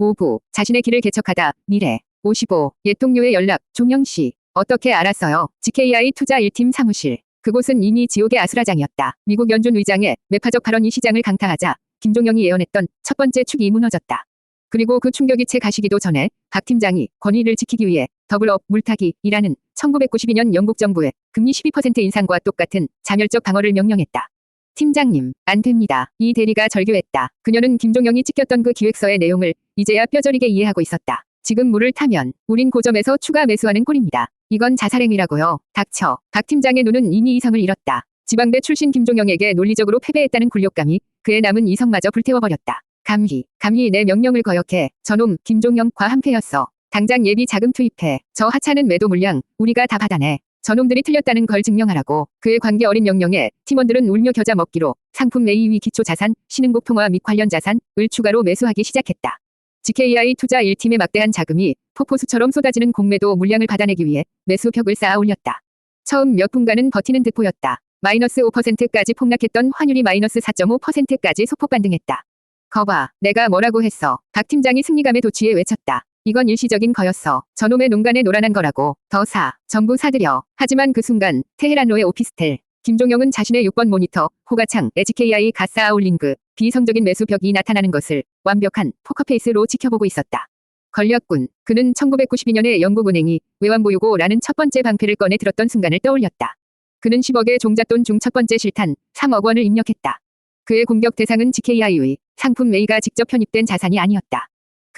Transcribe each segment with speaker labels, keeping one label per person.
Speaker 1: 오부, 자신의 길을 개척하다, 미래. 55, 옛 동료의 연락, 종영씨. 어떻게 알았어요? GKI 투자 1팀 사무실. 그곳은 이미 지옥의 아수라장이었다. 미국 연준 의장의 매파적 발언이 시장을 강타하자 김종영이 예언했던 첫 번째 축이 무너졌다. 그리고 그 충격이 채 가시기도 전에 박 팀장이 권위를 지키기 위해 더블업 물타기이라는 1992년 영국 정부의 금리 12% 인상과 똑같은 자멸적 방어를 명령했다. 팀장님, 안 됩니다. 이 대리가 절규했다. 그녀는 김종영이 찍혔던 그 기획서의 내용을 이제야 뼈저리게 이해하고 있었다. 지금 물을 타면 우린 고점에서 추가 매수하는 꼴입니다. 이건 자살행위라고요. 닥쳐. 박 팀장의 눈은 이미 이성을 잃었다. 지방대 출신 김종영에게 논리적으로 패배했다는 굴욕감이 그의 남은 이성마저 불태워버렸다. 감히, 감히 내 명령을 거역해. 저놈 김종영과 한패였어. 당장 예비 자금 투입해. 저 하찮은 매도 물량 우리가 다 받아내. 저놈들이 틀렸다는 걸 증명하라고. 그의 관계 어린 명령에 팀원들은 울며 겨자 먹기로 상품 매입 위 기초 자산, 신흥국 통화 및 관련 자산을 추가로 매수하기 시작했다. GKI 투자 1팀의 막대한 자금이 폭포수처럼 쏟아지는 공매도 물량을 받아내기 위해 매수 벽을 쌓아 올렸다. 처음 몇 분간은 버티는 듯 보였다. 마이너스 5%까지 폭락했던 환율이 마이너스 4.5%까지 소폭 반등했다. 거봐, 내가 뭐라고 했어. 박 팀장이 승리감에 도취해 외쳤다. 이건 일시적인 거였어. 저놈의 농간에 노란한 거라고. 더 사. 전부 사들여. 하지만 그 순간 테헤란로의 오피스텔. 김종영은 자신의 6번 모니터, 호가창, HKI 가사 아울링그, 비성적인 매수벽이 나타나는 것을 완벽한 포커페이스로 지켜보고 있었다. 걸렸군. 그는 1992년에 영국은행이 외환보유고라는 첫 번째 방패를 꺼내 들었던 순간을 떠올렸다. 그는 10억의 종잣돈 중 첫 번째 실탄 3억 원을 입력했다. 그의 공격 대상은 GKI의 상품 A가 직접 편입된 자산이 아니었다.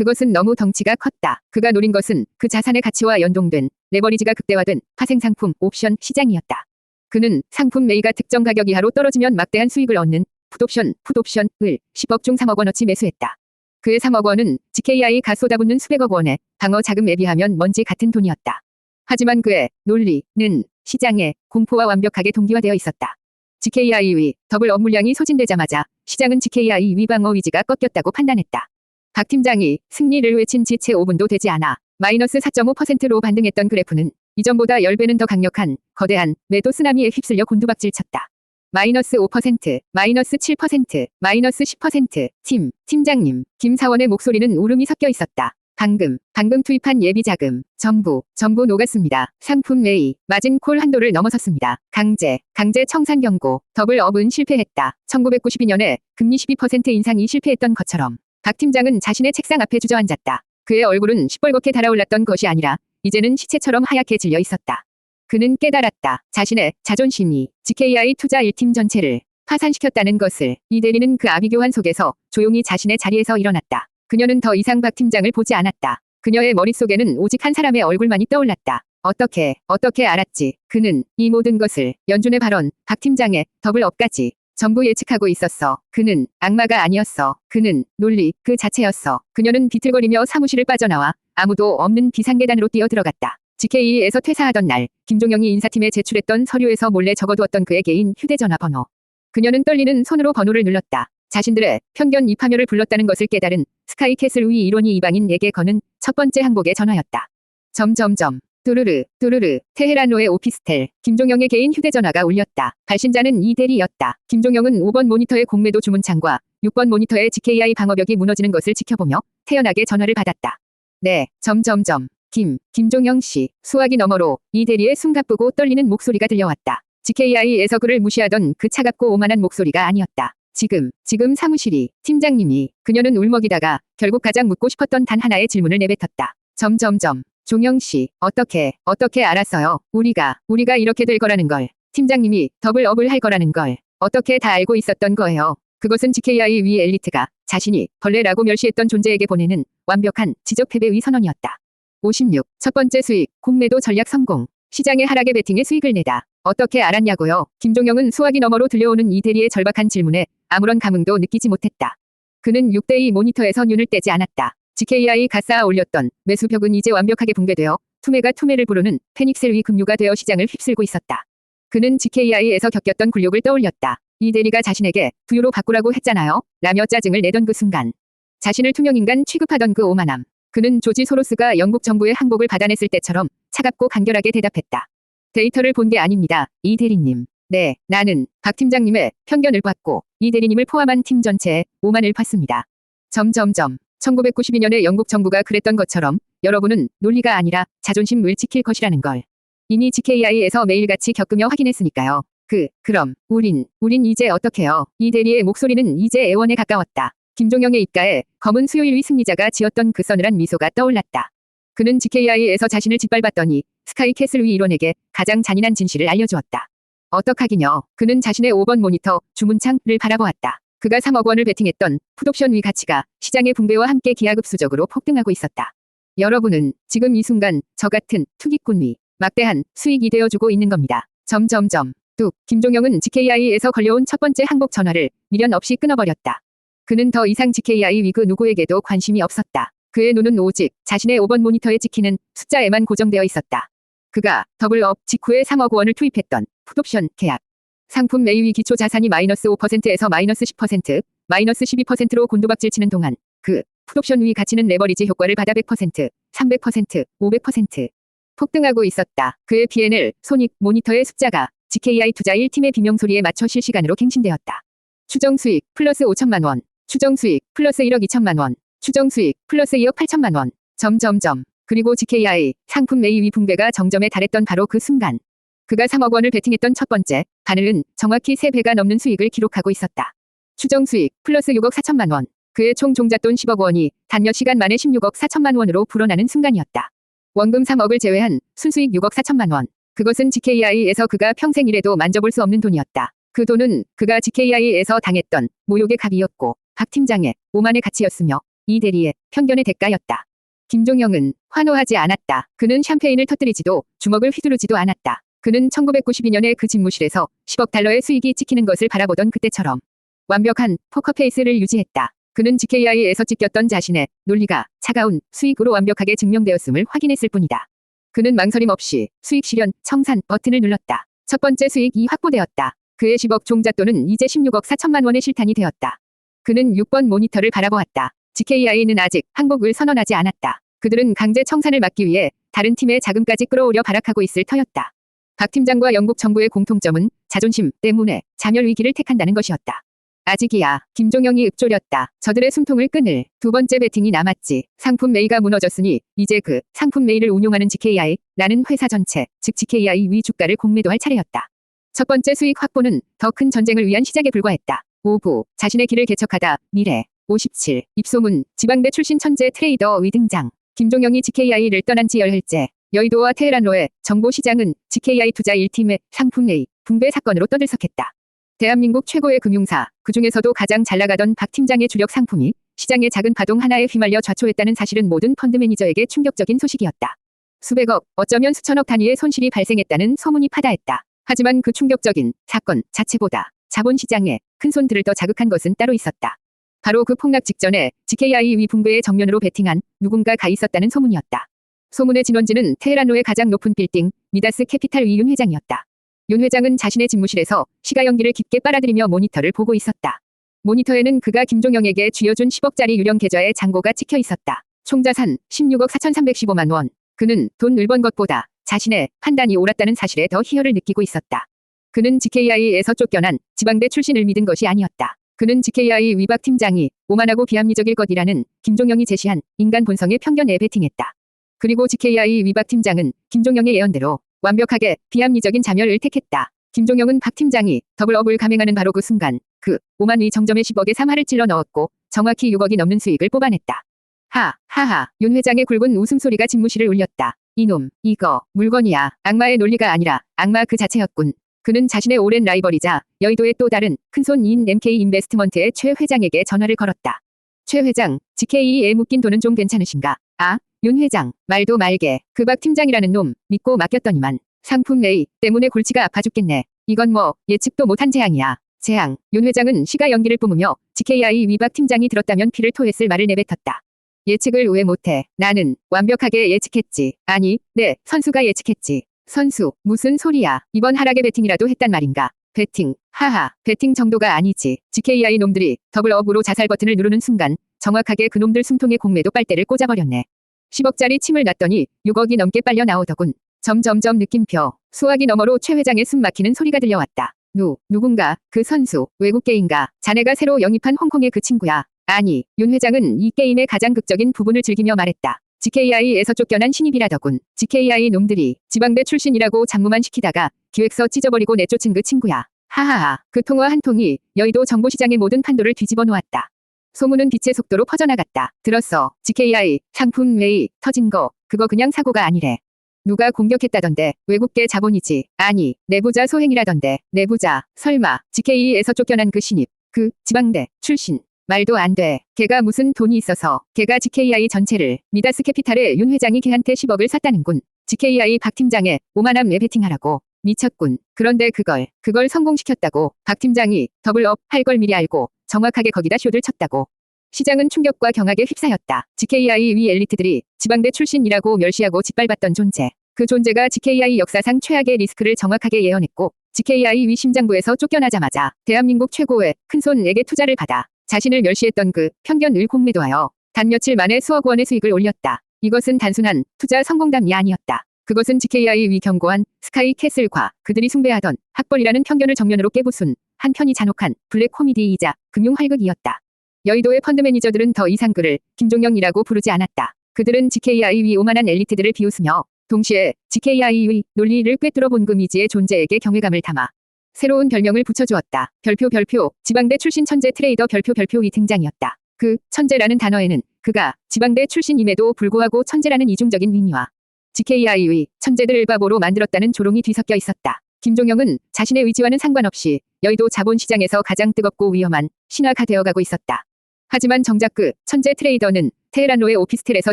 Speaker 1: 그것은 너무 덩치가 컸다. 그가 노린 것은 그 자산의 가치와 연동된 레버리지가 극대화된 파생상품 옵션 시장이었다. 그는 상품 A가 특정 가격 이하로 떨어지면 막대한 수익을 얻는 풋옵션, 풋옵션을 10억 중 3억 원어치 매수했다. 그의 3억 원은 GKI가 쏟아붓는 수백억 원의 방어 자금에 비하면 먼지 같은 돈이었다. 하지만 그의 논리는 시장의 공포와 완벽하게 동기화되어 있었다. GKI의 더블 업 물량이 소진되자마자 시장은 GKI 위 방어 위지가 꺾였다고 판단했다. 박 팀장이 승리를 외친 지 채 5분도 되지 않아 마이너스 4.5%로 반등했던 그래프는 이전보다 10배는 더 강력한 거대한 매도 쓰나미에 휩쓸려 곤두박질 쳤다. 마이너스 5%, 마이너스 7%, 마이너스 10%, 팀, 팀장님, 김사원의 목소리는 울음이 섞여 있었다. 방금, 방금 투입한 예비 자금, 전부, 전부 녹았습니다. 상품 매입, 마진 콜 한도를 넘어섰습니다. 강제, 강제 청산 경고, 더블 업은 실패했다. 1992년에 금리 12% 인상이 실패했던 것처럼 박 팀장은 자신의 책상 앞에 주저앉았다. 그의 얼굴은 시뻘겋게 달아올랐던 것이 아니라 이제는 시체처럼 하얗게 질려 있었다. 그는 깨달았다. 자신의 자존심이 GKI 투자 1팀 전체를 파산시켰다는 것을 이 대리는 그 아비교환 속에서 조용히 자신의 자리에서 일어났다. 그녀는 더 이상 박 팀장을 보지 않았다. 그녀의 머릿속에는 오직 한 사람의 얼굴만이 떠올랐다. 어떻게, 어떻게 알았지? 그는 이 모든 것을 연준의 발언, 박 팀장의 더블업까지 전부 예측하고 있었어. 그는 악마가 아니었어. 그는 논리 그 자체였어. 그녀는 비틀거리며 사무실을 빠져나와 아무도 없는 비상계단으로 뛰어들어갔다. GK에서 퇴사하던 날, 김종영이 인사팀에 제출했던 서류에서 몰래 적어두었던 그의 개인 휴대전화 번호. 그녀는 떨리는 손으로 번호를 눌렀다. 자신들의 편견 입하멸을 불렀다는 것을 깨달은 스카이캐슬 위 이론이 이방인에게 거는 첫 번째 항복의 전화였다. 점점점. 뚜르르, 뚜르르, 테헤란로의 오피스텔, 김종영의 개인 휴대전화가 울렸다. 발신자는 이대리였다. 김종영은 5번 모니터의 공매도 주문창과 6번 모니터의 GKI 방어벽이 무너지는 것을 지켜보며 태연하게 전화를 받았다. 네, 점점점. 김, 김종영 씨, 수화기 너머로 이대리의 숨가쁘고 떨리는 목소리가 들려왔다. GKI에서 그를 무시하던 그 차갑고 오만한 목소리가 아니었다. 지금, 지금 사무실이, 팀장님이, 그녀는 울먹이다가 결국 가장 묻고 싶었던 단 하나의 질문을 내뱉었다. 점점점. 종영 씨, 어떻게, 어떻게 알았어요? 우리가, 우리가 이렇게 될 거라는 걸. 팀장님이 더블 업을 할 거라는 걸. 어떻게 다 알고 있었던 거예요? 그것은 GKI 위 엘리트가 자신이 벌레라고 멸시했던 존재에게 보내는 완벽한 지적 패배 위 선언이었다. 56. 첫 번째 수익, 공매도 전략 성공. 시장의 하락에 베팅에 수익을 내다. 어떻게 알았냐고요? 김종영은 수화기 너머로 들려오는 이 대리의 절박한 질문에 아무런 감흥도 느끼지 못했다. 그는 6대2 모니터에서 눈을 떼지 않았다. GKI 가 쌓아 올렸던 매수벽은 이제 완벽하게 붕괴되어 투매가 투매를 부르는 페닉셀 위 금류가 되어 시장을 휩쓸고 있었다. 그는 GKI에서 겪었던 굴욕을 떠올렸다. 이 대리가 자신에게 두유로 바꾸라고 했잖아요. 라며 짜증을 내던 그 순간. 자신을 투명인간 취급하던 그 오만함. 그는 조지 소로스가 영국 정부의 항복을 받아냈을 때처럼 차갑고 간결하게 대답했다. 데이터를 본 게 아닙니다. 이 대리님. 네, 나는 박 팀장님의 편견을 받고 이 대리님을 포함한 팀 전체에 오만을 봤습니다. 점점점. 1992년에 영국 정부가 그랬던 것처럼 여러분은 논리가 아니라 자존심을 지킬 것이라는 걸 이미 GKI에서 매일같이 겪으며 확인했으니까요. 그, 그럼, 우린, 우린 이제 어떡해요? 이 대리의 목소리는 이제 애원에 가까웠다. 김종영의 입가에 검은 수요일 승리자가 지었던 그 서늘한 미소가 떠올랐다. 그는 GKI에서 자신을 짓밟았더니 스카이캐슬 위 일원에게 가장 잔인한 진실을 알려주었다. 어떡하긴요. 그는 자신의 5번 모니터 주문창을 바라보았다. 그가 3억 원을 베팅했던 풋옵션 위 가치가 시장의 붕괴와 함께 기하급수적으로 폭등하고 있었다. 여러분은 지금 이 순간 저 같은 투기꾼 위 막대한 수익이 되어주고 있는 겁니다. 점점점 뚝 김종영은 GKI에서 걸려온 첫 번째 항복 전화를 미련 없이 끊어버렸다. 그는 더 이상 GKI 위그 누구에게도 관심이 없었다. 그의 눈은 오직 자신의 5번 모니터에 찍히는 숫자에만 고정되어 있었다. 그가 더블업 직후에 3억 원을 투입했던 풋옵션 계약. 상품 매입이 기초 자산이 마이너스 5%에서 마이너스 10%, 마이너스 12%로 곤두박질 치는 동안 그 풋옵션 위 가치는 레버리지 효과를 받아 100%, 300%, 500% 폭등하고 있었다. 그의 P&L, 손익, 모니터의 숫자가 GKI 투자 1팀의 비명소리에 맞춰 실시간으로 갱신되었다. 추정 수익 플러스 5천만 원, 추정 수익 플러스 1억 2천만 원, 추정 수익 플러스 2억 8천만 원, 점점점. 그리고 GKI 상품 매입이 붕괴가 정점에 달했던 바로 그 순간. 그가 3억 원을 베팅했던 첫 번째 바늘은 정확히 3배가 넘는 수익을 기록하고 있었다. 추정 수익 플러스 6억 4천만 원. 그의 총 종잣돈 10억 원이 단 몇 시간 만에 16억 4천만 원으로 불어나는 순간이었다. 원금 3억을 제외한 순수익 6억 4천만 원. 그것은 GKI에서 그가 평생 일해도 만져볼 수 없는 돈이었다. 그 돈은 그가 GKI에서 당했던 모욕의 값이었고 박 팀장의 오만의 가치였으며 이 대리의 편견의 대가였다. 김종영은 환호하지 않았다. 그는 샴페인을 터뜨리지도 주먹을 휘두르지도 않았다. 그는 1992년에 그 집무실에서 10억 달러의 수익이 찍히는 것을 바라보던 그때처럼 완벽한 포커페이스를 유지했다. 그는 GKI에서 찍혔던 자신의 논리가 차가운 수익으로 완벽하게 증명되었음을 확인했을 뿐이다. 그는 망설임 없이 수익 실현 청산 버튼을 눌렀다. 첫 번째 수익이 확보되었다. 그의 10억 종잣돈은 이제 16억 4천만 원의 실탄이 되었다. 그는 6번 모니터를 바라보았다. GKI는 아직 항복을 선언하지 않았다. 그들은 강제 청산을 막기 위해 다른 팀의 자금까지 끌어오려 발악하고 있을 터였다. 박 팀장과 영국 정부의 공통점은 자존심 때문에 자멸 위기를 택한다는 것이었다. 아직이야. 김종영이 읊조렸다. 저들의 숨통을 끊을 두 번째 베팅이 남았지. 상품 메이가 무너졌으니 이제 그 상품 메이를 운용하는 GKI 라는 회사 전체, 즉 GKI 위 주가를 공매도할 차례였다. 첫 번째 수익 확보는 더 큰 전쟁을 위한 시작에 불과했다. 5부 자신의 길을 개척하다 미래 57 입소문 지방대 출신 천재 트레이더 위 등장 김종영이 GKI를 떠난 지 열흘째 여의도와 테헤란로의 정보시장은 GKI 투자 1팀의 상품 A 붕괴 사건으로 떠들썩했다. 대한민국 최고의 금융사, 그 중에서도 가장 잘 나가던 박 팀장의 주력 상품이 시장의 작은 파동 하나에 휘말려 좌초했다는 사실은 모든 펀드 매니저에게 충격적인 소식이었다. 수백억, 어쩌면 수천억 단위의 손실이 발생했다는 소문이 파다했다. 하지만 그 충격적인 사건 자체보다 자본시장에 큰 손들을 더 자극한 것은 따로 있었다. 바로 그 폭락 직전에 GKI 위 붕괴의 정면으로 베팅한 누군가가 있었다는 소문이었다. 소문의 진원지는 테헤란로의 가장 높은 빌딩, 미다스 캐피탈 위윤 회장이었다. 윤 회장은 자신의 집무실에서 시가 연기를 깊게 빨아들이며 모니터를 보고 있었다. 모니터에는 그가 김종영에게 쥐어준 10억짜리 유령 계좌의 잔고가 찍혀 있었다. 총자산 16억 4,315만 원. 그는 돈 늘번 것보다 자신의 판단이 옳았다는 사실에 더 희열을 느끼고 있었다. 그는 GKI에서 쫓겨난 지방대 출신을 믿은 것이 아니었다. 그는 GKI 위박 팀장이 오만하고 비합리적일 것이라는 김종영이 제시한 인간 본성의 편견에 베팅했다. 그리고 GKI 위박 팀장은 김종영의 예언대로 완벽하게 비합리적인 자멸을 택했다. 김종영은 박 팀장이 더블업을 감행하는 바로 그 순간 그 5만 위 정점의 10억의 3하를 찔러 넣었고 정확히 6억이 넘는 수익을 뽑아냈다. 하, 하하, 윤 회장의 굵은 웃음소리가 집무실을 울렸다. 이놈, 이거, 물건이야. 악마의 논리가 아니라 악마 그 자체였군. 그는 자신의 오랜 라이벌이자 여의도의 또 다른 큰손인 MK 인베스트먼트의 최 회장에게 전화를 걸었다. 최 회장, GKE에 묶인 돈은 좀 괜찮으신가? 아, 윤 회장, 말도 말게. 그 박 팀장이라는 놈, 믿고 맡겼더니만. 상품 A 때문에 골치가 아파 죽겠네. 이건 뭐, 예측도 못한 재앙이야. 재앙, 윤 회장은 시가 연기를 뿜으며 GKI 위박 팀장이 들었다면 피를 토했을 말을 내뱉었다. 예측을 왜 못해? 나는 완벽하게 예측했지. 아니, 네, 선수가 예측했지. 선수, 무슨 소리야. 이번 하락의 베팅이라도 했단 말인가. 베팅, 하하, 베팅 정도가 아니지. GKI 놈들이 더블업으로 자살 버튼을 누르는 순간 정확하게 그 놈들 숨통에 공매도 빨대를 꽂아버렸네. 10억짜리 침을 놨더니 6억이 넘게 빨려 나오더군. 점점점 느낌표. 수화기 너머로 최 회장의 숨 막히는 소리가 들려왔다. 누, 누군가, 그 선수, 외국계인가, 자네가 새로 영입한 홍콩의 그 친구야. 아니, 윤 회장은 이 게임의 가장 극적인 부분을 즐기며 말했다. GKI에서 쫓겨난 신입이라더군. GKI 놈들이 지방대 출신이라고 장무만 시키다가 기획서 찢어버리고 내쫓은 그 친구야. 하하하. 그 통화 한 통이 여의도 정보시장의 모든 판도를 뒤집어 놓았다. 소문은 빛의 속도로 퍼져나갔다. 들었어. GKI 상품 매이 터진 거 그거 그냥 사고가 아니래. 누가 공격했다던데 외국계 자본이지. 아니 내부자 소행이라던데 내부자 설마 GK에서 쫓겨난 그 신입 그 지방대 출신 말도 안 돼. 걔가 무슨 돈이 있어서 걔가 GKI 전체를 미다스 캐피탈에 윤 회장이 걔한테 10억을 샀다는군. GKI 박 팀장에 오만함 매베팅하라고. 미쳤군. 그런데 그걸 그걸 성공시켰다고 박 팀장이 더블업 할 걸 미리 알고 정확하게 거기다 쇼를 쳤다고. 시장은 충격과 경악에 휩싸였다. GKI 위 엘리트들이 지방대 출신이라고 멸시하고 짓밟았던 존재. 그 존재가 GKI 역사상 최악의 리스크를 정확하게 예언했고 GKI 위 심장부에서 쫓겨나자마자 대한민국 최고의 큰손에게 투자를 받아 자신을 멸시했던 그 편견을 공매도하여 단 며칠 만에 수억 원의 수익을 올렸다. 이것은 단순한 투자 성공담이 아니었다. 그것은 GKI 위 경고한 스카이 캐슬과 그들이 숭배하던 학벌이라는 편견을 정면으로 깨부순 한편이 잔혹한 블랙 코미디이자 금융 활극이었다. 여의도의 펀드 매니저들은 더 이상 그를 김종영이라고 부르지 않았다. 그들은 GKI 위 오만한 엘리트들을 비웃으며 동시에 GKI 위 논리를 꿰뚫어 본그 미지의 존재에게 경외감을 담아 새로운 별명을 붙여주었다. 별표 별표 지방대 출신 천재 트레이더 별표 별표이 등장이었다. 그 천재라는 단어에는 그가 지방대 출신임에도 불구하고 천재라는 이중적인 의미와 GKI의 천재들을 바보로 만들었다는 조롱이 뒤섞여 있었다. 김종영은 자신의 의지와는 상관없이 여의도 자본시장에서 가장 뜨겁고 위험한 신화가 되어가고 있었다. 하지만 정작 그 천재 트레이더는 테헤란로의 오피스텔에서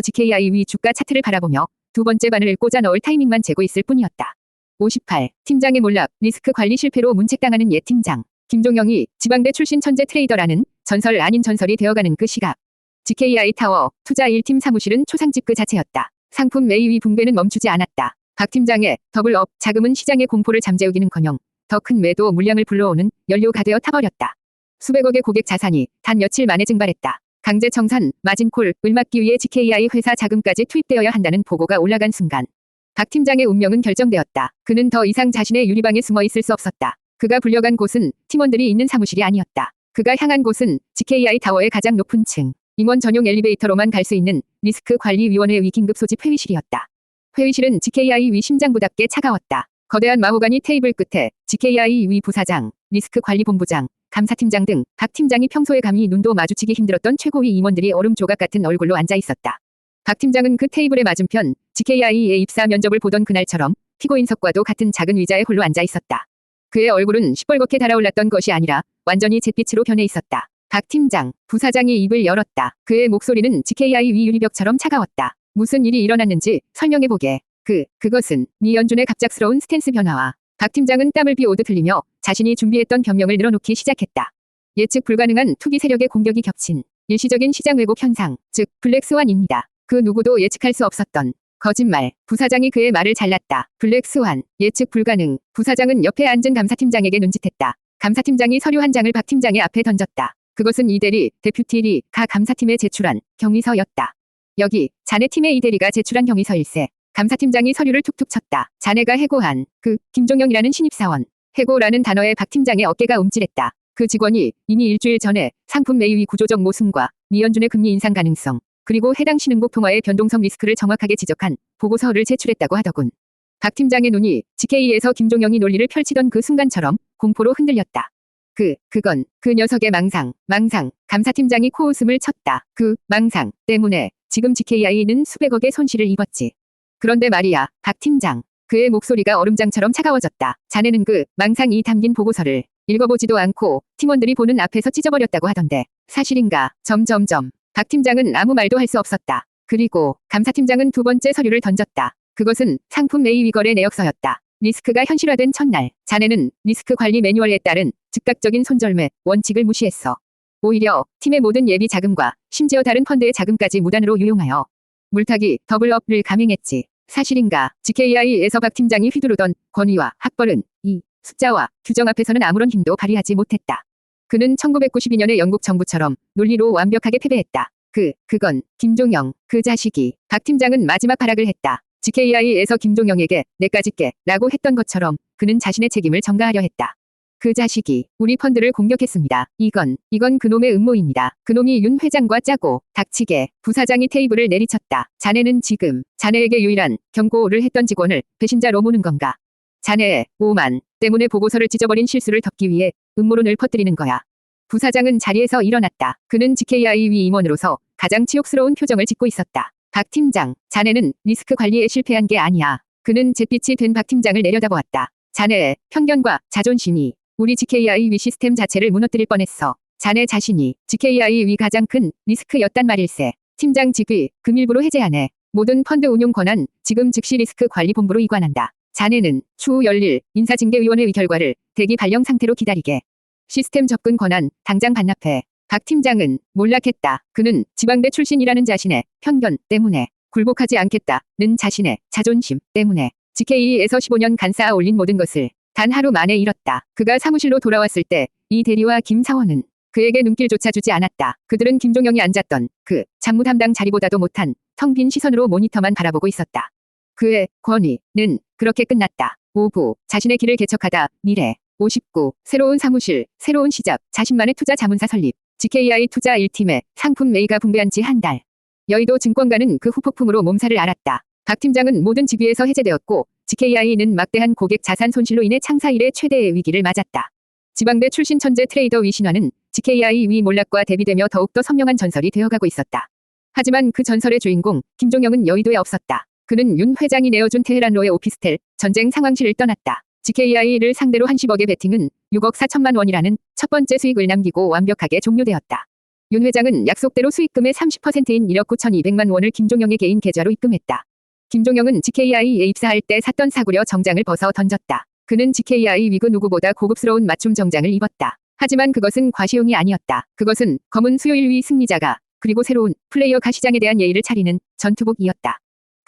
Speaker 1: GKI 위 주가 차트를 바라보며 두 번째 바늘을 꽂아 넣을 타이밍만 재고 있을 뿐이었다. 58. 팀장의 몰락, 리스크 관리 실패로 문책당하는 옛 팀장. 김종영이 지방대 출신 천재 트레이더라는 전설 아닌 전설이 되어가는 그 시각. GKI 타워 투자 1팀 사무실은 초상집 그 자체였다. 상품 매입이 붕괴는 멈추지 않았다. 박 팀장의 더블업 자금은 시장의 공포를 잠재우기는커녕 더 큰 매도 물량을 불러오는 연료가 되어 타버렸다. 수백억의 고객 자산이 단 며칠 만에 증발했다. 강제 청산, 마진콜, 을 막기 위해 GKI 회사 자금까지 투입되어야 한다는 보고가 올라간 순간 박 팀장의 운명은 결정되었다. 그는 더 이상 자신의 유리방에 숨어 있을 수 없었다. 그가 불려간 곳은 팀원들이 있는 사무실이 아니었다. 그가 향한 곳은 GKI 타워의 가장 높은 층, 임원 전용 엘리베이터로만 갈 수 있는 리스크 관리위원회 위 긴급 소집 회의실이었다. 회의실은 GKI 위 심장부답게 차가웠다. 거대한 마호가니 테이블 끝에 GKI 위 부사장, 리스크 관리본부장, 감사팀장 등박 팀장이 평소에 감히 눈도 마주치기 힘들었던 최고위 임원들이 얼음 조각 같은 얼굴로 앉아 있었다. 박 팀장은 그 테이블의 맞은편 GKI의 입사 면접을 보던 그날처럼 피고인석과도 같은 작은 의자에 홀로 앉아 있었다. 그의 얼굴은 시뻘겋게 달아올랐던 것이 아니라 완전히 잿빛으로 변해 있었다. 박 팀장, 부사장이 입을 열었다. 그의 목소리는 GKI 위 유리벽처럼 차가웠다. 무슨 일이 일어났는지 설명해보게. 그, 그것은 미연준의 갑작스러운 스탠스 변화와 박 팀장은 땀을 비오듯 흘리며 자신이 준비했던 변명을 늘어놓기 시작했다. 예측 불가능한 투기 세력의 공격이 겹친 일시적인 시장 왜곡 현상, 즉 블랙스완입니다. 그 누구도 예측할 수 없었던 거짓말. 부사장이 그의 말을 잘랐다. 블랙스완. 예측 불가능. 부사장은 옆에 앉은 감사팀장에게 눈짓했다. 감사팀장이 서류 한 장을 박 팀장의 앞에 던졌다. 그것은 이대리, 데퓨티리, 가 감사팀에 제출한 경위서였다. 여기 자네 팀의 이대리가 제출한 경위서일세. 감사팀장이 서류를 툭툭 쳤다. 자네가 해고한 그 김종영이라는 신입사원. 해고라는 단어에 박 팀장의 어깨가 움찔했다. 그 직원이 이미 일주일 전에 상품 매입 구조적 모순과 미연준의 금리 인상 가능성 그리고 해당 신흥국 통화의 변동성 리스크를 정확하게 지적한 보고서를 제출했다고 하더군. 박 팀장의 눈이 GK에서 김종영이 논리를 펼치던 그 순간처럼 공포로 흔들렸다. 그, 그건 그 녀석의 망상, 망상, 감사팀장이 코웃음을 쳤다. 그 망상 때문에 지금 GKI는 수백억의 손실을 입었지. 그런데 말이야, 박 팀장. 그의 목소리가 얼음장처럼 차가워졌다. 자네는 그 망상이 담긴 보고서를 읽어보지도 않고 팀원들이 보는 앞에서 찢어버렸다고 하던데 사실인가? 점점점. 박 팀장은 아무 말도 할 수 없었다. 그리고 감사팀장은 두 번째 서류를 던졌다. 그것은 상품 매입 위거래 내역서였다. 리스크가 현실화된 첫날, 자네는 리스크 관리 매뉴얼에 따른 즉각적인 손절매 원칙을 무시했어. 오히려 팀의 모든 예비 자금과 심지어 다른 펀드의 자금까지 무단으로 유용하여 물타기 더블업을 감행했지. 사실인가? GKI에서 박 팀장이 휘두르던 권위와 학벌은 이 숫자와 규정 앞에서는 아무런 힘도 발휘하지 못했다. 그는 1992년에 영국 정부처럼 논리로 완벽하게 패배했다. 그, 그건 김종영, 그 자식이 박 팀장은 마지막 발악을 했다. GKI에서 김종영에게 내까지 깨 라고 했던 것처럼 그는 자신의 책임을 전가하려 했다. 그 자식이 우리 펀드를 공격했습니다. 이건 이건 그놈의 음모입니다. 그놈이 윤 회장과 짜고 닥치게 부사장이 테이블을 내리쳤다. 자네는 지금 자네에게 유일한 경고를 했던 직원을 배신자로 모는 건가? 자네의 오만 때문에 보고서를 찢어버린 실수를 덮기 위해 음모론을 퍼뜨리는 거야. 부사장은 자리에서 일어났다. 그는 GKI 위 임원으로서 가장 치욕스러운 표정을 짓고 있었다. 박 팀장, 자네는 리스크 관리에 실패한 게 아니야. 그는 잿빛이 된 박 팀장을 내려다보았다. 자네의 편견과 자존심이 우리 GKI 위 시스템 자체를 무너뜨릴 뻔했어. 자네 자신이 GKI 위 가장 큰 리스크였단 말일세. 팀장 직위 금일부로 해제하네. 모든 펀드 운용 권한 지금 즉시 리스크 관리 본부로 이관한다. 자네는 추후 열릴 인사징계위원회의 결과를 대기 발령 상태로 기다리게. 시스템 접근 권한 당장 반납해. 박 팀장은 몰락했다. 그는 지방대 출신이라는 자신의 편견 때문에 굴복하지 않겠다는 자신의 자존심 때문에 GK에서 15년 간 쌓아 올린 모든 것을 단 하루 만에 잃었다. 그가 사무실로 돌아왔을 때 이 대리와 김사원은 그에게 눈길조차 주지 않았다. 그들은 김종영이 앉았던 그 잡무 담당 자리보다도 못한 텅 빈 시선으로 모니터만 바라보고 있었다. 그의 권위는 그렇게 끝났다. 오후 자신의 길을 개척하다 미래 59 새로운 사무실 새로운 시작 자신만의 투자 자문사 설립 GKI 투자 1팀의 상품 매이가 붕괴한 지 한 달. 여의도 증권가는 그 후폭풍으로 몸살을 앓았다. 박 팀장은 모든 직위에서 해제되었고 GKI는 막대한 고객 자산 손실로 인해 창사 일의 최대의 위기를 맞았다. 지방대 출신 천재 트레이더 위신화는 GKI 위 몰락과 대비되며 더욱더 선명한 전설이 되어가고 있었다. 하지만 그 전설의 주인공 김종영은 여의도에 없었다. 그는 윤 회장이 내어준 테헤란로의 오피스텔 전쟁 상황실을 떠났다. GKI를 상대로 한 10억의 베팅은 6억 4천만 원이라는 첫 번째 수익을 남기고 완벽하게 종료되었다. 윤 회장은 약속대로 수익금의 30%인 1억 9,200만 원을 김종영의 개인 계좌로 입금했다. 김종영은 GKI에 입사할 때 샀던 사구려 정장을 벗어 던졌다. 그는 GKI 위그 누구보다 고급스러운 맞춤 정장을 입었다. 하지만 그것은 과시용이 아니었다. 그것은 검은 수요일 위 승리자가 그리고 새로운 플레이어가 시장에 대한 예의를 차리는 전투복이었다.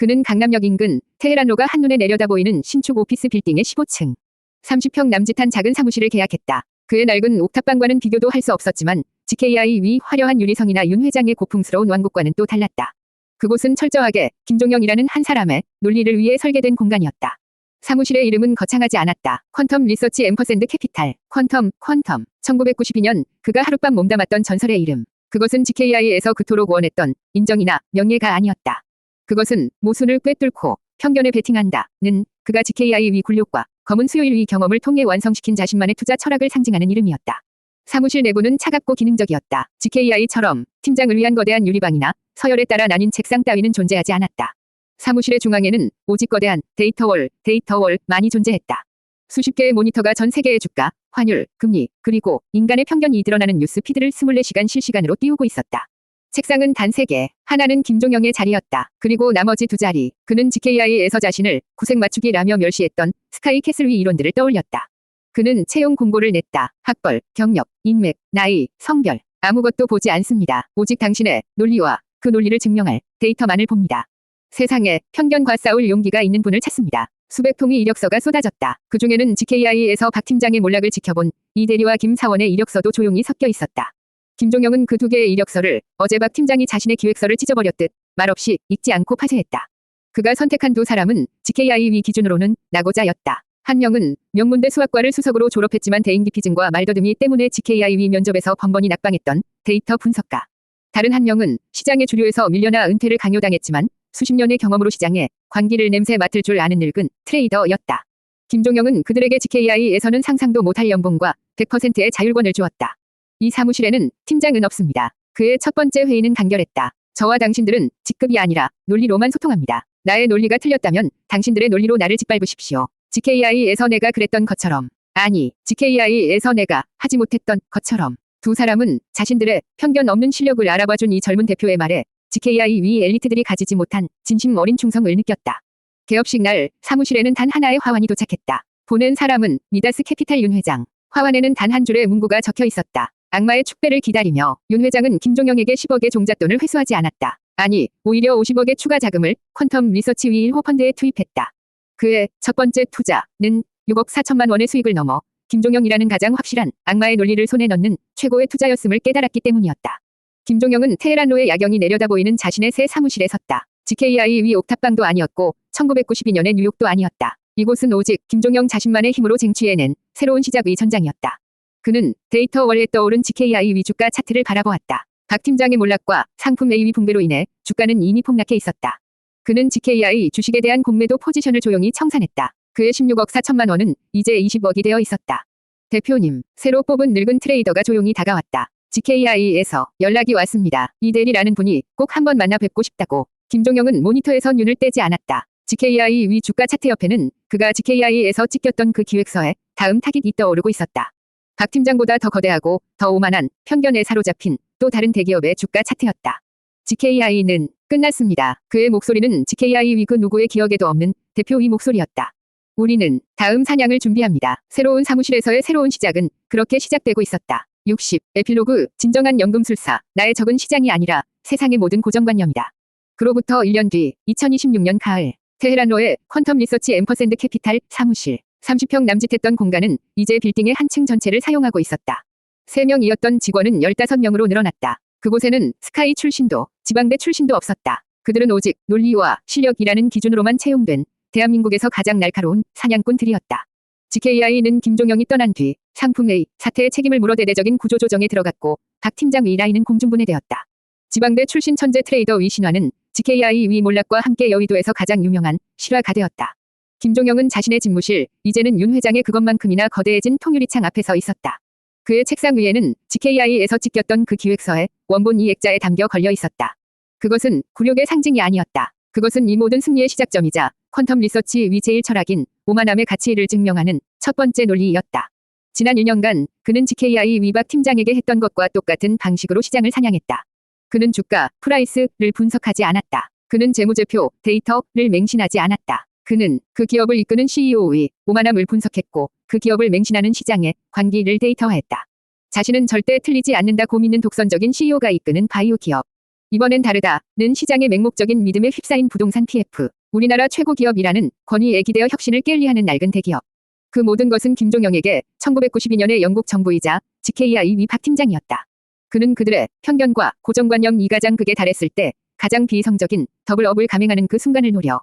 Speaker 1: 그는 강남역 인근 테헤란로가 한눈에 내려다 보이는 신축 오피스 빌딩의 15층 30평 남짓한 작은 사무실을 계약했다. 그의 낡은 옥탑방과는 비교도 할 수 없었지만 GKI 위 화려한 유리성이나 윤 회장의 고풍스러운 왕국과는 또 달랐다. 그곳은 철저하게 김종영이라는 한 사람의 논리를 위해 설계된 공간이었다. 사무실의 이름은 거창하지 않았다. 퀀텀 리서치 앰퍼샌드 캐피탈. 퀀텀, 퀀텀. 1992년 그가 하룻밤 몸담았던 전설의 이름. 그것은 GKI에서 그토록 원했던 인정이나 명예가 아니었다. 그것은 모순을 꿰뚫고 편견에 베팅한다는 그가 GKI 위 굴욕과 검은 수요일 위 경험을 통해 완성시킨 자신만의 투자 철학을 상징하는 이름이었다. 사무실 내부는 차갑고 기능적이었다. GKI처럼 팀장을 위한 거대한 유리방이나 서열에 따라 나뉜 책상 따위는 존재하지 않았다. 사무실의 중앙에는 오직 거대한 데이터월, 데이터월만이 존재했다. 수십 개의 모니터가 전 세계의 주가, 환율, 금리, 그리고 인간의 편견이 드러나는 뉴스 피드를 24시간 실시간으로 띄우고 있었다. 책상은 단 3개, 하나는 김종영의 자리였다. 그리고 나머지 두 자리, 그는 GKI에서 자신을 구색 맞추기라며 멸시했던 스카이 캐슬 위 이론들을 떠올렸다. 그는 채용 공고를 냈다. 학벌, 경력, 인맥, 나이, 성별, 아무것도 보지 않습니다. 오직 당신의 논리와 그 논리를 증명할 데이터만을 봅니다. 세상에 편견과 싸울 용기가 있는 분을 찾습니다. 수백 통의 이력서가 쏟아졌다. 그 중에는 GKI에서 박 팀장의 몰락을 지켜본 이 대리와 김 사원의 이력서도 조용히 섞여 있었다. 김종영은 그 두 개의 이력서를 어제 박 팀장이 자신의 기획서를 찢어버렸듯 말없이 읽지 않고 파쇄했다. 그가 선택한 두 사람은 GKI 위 기준으로는 나고자였다. 한 명은 명문대 수학과를 수석으로 졸업했지만 대인기피증과 말더듬이 때문에 GKI 위 면접에서 번번이 낙방했던 데이터 분석가. 다른 한 명은 시장의 주류에서 밀려나 은퇴를 강요당했지만 수십 년의 경험으로 시장에 관기를 냄새 맡을 줄 아는 늙은 트레이더였다. 김종영은 그들에게 GKI에서는 상상도 못할 연봉과 100%의 자율권을 주었다. 이 사무실에는 팀장은 없습니다. 그의 첫 번째 회의는 간결했다. 저와 당신들은 직급이 아니라 논리로만 소통합니다. 나의 논리가 틀렸다면 당신들의 논리로 나를 짓밟으십시오. GKI에서 내가 그랬던 것처럼 아니 GKI에서 내가 하지 못했던 것처럼 두 사람은 자신들의 편견 없는 실력을 알아봐준 이 젊은 대표의 말에 GKI 위 엘리트들이 가지지 못한 진심 어린 충성을 느꼈다. 개업식 날 사무실에는 단 하나의 화환이 도착했다. 보낸 사람은 미다스 캐피탈 윤 회장. 화환에는 단 한 줄의 문구가 적혀 있었다. 악마의 축배를 기다리며 윤 회장은 김종영에게 10억의 종잣돈을 회수하지 않았다. 아니, 오히려 50억의 추가 자금을 퀀텀 리서치 위 1호 펀드에 투입했다. 그의 첫 번째 투자는 6억 4천만 원의 수익을 넘어 김종영이라는 가장 확실한 악마의 논리를 손에 넣는 최고의 투자였음을 깨달았기 때문이었다. 김종영은 테헤란로의 야경이 내려다 보이는 자신의 새 사무실에 섰다. GKI 위 옥탑방도 아니었고 1992년의 뉴욕도 아니었다. 이곳은 오직 김종영 자신만의 힘으로 쟁취해낸 새로운 시작의 전장이었다. 그는 데이터 월에 떠오른 GKI 위 주가 차트를 바라보았다. 박 팀장의 몰락과 상품 A위 붕괴로 인해 주가는 이미 폭락해 있었다. 그는 GKI 주식에 대한 공매도 포지션을 조용히 청산했다. 그의 16억 4천만 원은 이제 20억이 되어 있었다. 대표님, 새로 뽑은 늙은 트레이더가 조용히 다가왔다. GKI에서 연락이 왔습니다. 이 대리라는 분이 꼭 한번 만나 뵙고 싶다고. 김종영은 모니터에서 눈을 떼지 않았다. GKI 위 주가 차트 옆에는 그가 GKI에서 찍혔던 그 기획서에 다음 타깃이 떠오르고 있었다. 박 팀장보다 더 거대하고 더 오만한 편견에 사로잡힌 또 다른 대기업의 주가 차트였다. GKI는 끝났습니다. 그의 목소리는 GKI 위그 누구의 기억에도 없는 대표의 목소리였다. 우리는 다음 사냥을 준비합니다. 새로운 사무실에서의 새로운 시작은 그렇게 시작되고 있었다. 60. 에필로그 진정한 연금술사 나의 적은 시장이 아니라 세상의 모든 고정관념이다. 그로부터 1년 뒤 2026년 가을 테헤란로의 퀀텀 리서치 엠퍼샌드 캐피탈 사무실 30평 남짓했던 공간은 이제 빌딩의 한 층 전체를 사용하고 있었다. 3명이었던 직원은 15명으로 늘어났다. 그곳에는 스카이 출신도 지방대 출신도 없었다. 그들은 오직 논리와 실력이라는 기준으로만 채용된 대한민국에서 가장 날카로운 사냥꾼들이었다. GKI는 김종영이 떠난 뒤 상품 A 사태의 책임을 물어 대대적인 구조 조정에 들어갔고 박 팀장 위 라인은 공중분해되었다. 지방대 출신 천재 트레이더 위 신화는 GKI 위 몰락과 함께 여의도에서 가장 유명한 실화가 되었다. 김종영은 자신의 집무실, 이제는 윤 회장의 그것만큼이나 거대해진 통유리창 앞에 서 있었다. 그의 책상 위에는 GKI에서 찍혔던 그 기획서에 원본 이 액자에 담겨 걸려 있었다. 그것은 굴욕의 상징이 아니었다. 그것은 이 모든 승리의 시작점이자 퀀텀 리서치 위 제일 철학인 오만함의 가치를 증명하는 첫 번째 논리이었다. 지난 1년간 그는 GKI 위박 팀장에게 했던 것과 똑같은 방식으로 시장을 사냥했다. 그는 주가, 프라이스를 분석하지 않았다. 그는 재무제표, 데이터를 맹신하지 않았다. 그는 그 기업을 이끄는 CEO의 오만함을 분석했고 그 기업을 맹신하는 시장의 관기를 데이터화했다. 자신은 절대 틀리지 않는다고 믿는 독선적인 CEO가 이끄는 바이오 기업. 이번엔 다르다는 시장의 맹목적인 믿음에 휩싸인 부동산 PF. 우리나라 최고 기업이라는 권위에 기대어 혁신을 깰리하는 낡은 대기업. 그 모든 것은 김종영에게 1992년의 영국 정부이자 GKI 위박 팀장이었다. 그는 그들의 편견과 고정관념 이가장 극에 달했을 때 가장 비이성적인 더블업을 감행하는 그 순간을 노려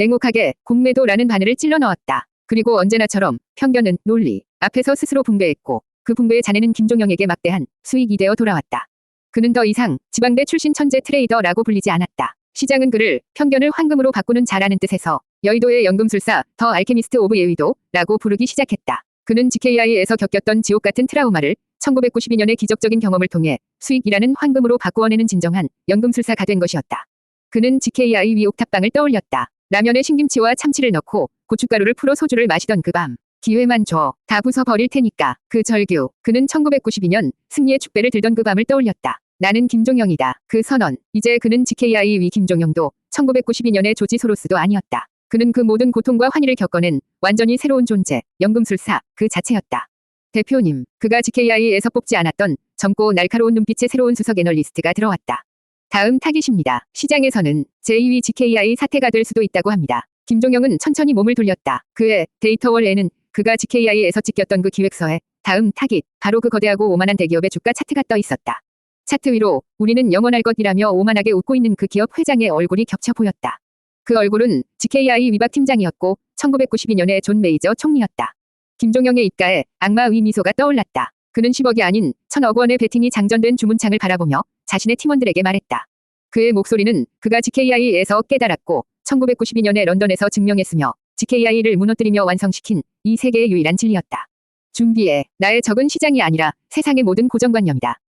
Speaker 1: 냉혹하게 공매도라는 바늘을 찔러 넣었다. 그리고 언제나처럼 편견은 논리 앞에서 스스로 붕괴했고 그 붕괴의 잔해는 김종영에게 막대한 수익이 되어 돌아왔다. 그는 더 이상 지방대 출신 천재 트레이더라고 불리지 않았다. 시장은 그를 편견을 황금으로 바꾸는 자라는 뜻에서 여의도의 연금술사 더 알케미스트 오브 예의도라고 부르기 시작했다. 그는 GKI에서 겪었던 지옥 같은 트라우마를 1992년의 기적적인 경험을 통해 수익이라는 황금으로 바꾸어내는 진정한 연금술사가 된 것이었다. 그는 GKI 위 옥탑방을 떠올렸다. 라면에 신김치와 참치를 넣고 고춧가루를 풀어 소주를 마시던 그 밤. 기회만 줘. 다 부숴 버릴 테니까. 그 절규. 그는 1992년 승리의 축배를 들던 그 밤을 떠올렸다. 나는 김종영이다. 그 선언. 이제 그는 GKI 위 김종영도 1992년의 조지 소로스도 아니었다. 그는 그 모든 고통과 환희를 겪어낸 완전히 새로운 존재, 연금술사 그 자체였다. 대표님, 그가 GKI에서 뽑지 않았던 젊고 날카로운 눈빛의 새로운 수석 애널리스트가 들어왔다. 다음 타깃입니다. 시장에서는 제2위 GKI 사태가 될 수도 있다고 합니다. 김종영은 천천히 몸을 돌렸다. 그의 데이터월에는 그가 GKI에서 찍혔던 그 기획서에 다음 타깃, 바로 그 거대하고 오만한 대기업의 주가 차트가 떠 있었다. 차트 위로 우리는 영원할 것이라며 오만하게 웃고 있는 그 기업 회장의 얼굴이 겹쳐 보였다. 그 얼굴은 GKI 위박 팀장이었고 1992년의 존 메이저 총리였다. 김종영의 입가에 악마 의 미소가 떠올랐다. 그는 10억이 아닌 1000억 원의 베팅이 장전된 주문창을 바라보며 자신의 팀원들에게 말했다. 그의 목소리는 그가 GKI에서 깨달았고 1992년에 런던에서 증명했으며 GKI를 무너뜨리며 완성시킨 이 세계의 유일한 진리였다. 준비해. 나의 적은 시장이 아니라 세상의 모든 고정관념이다.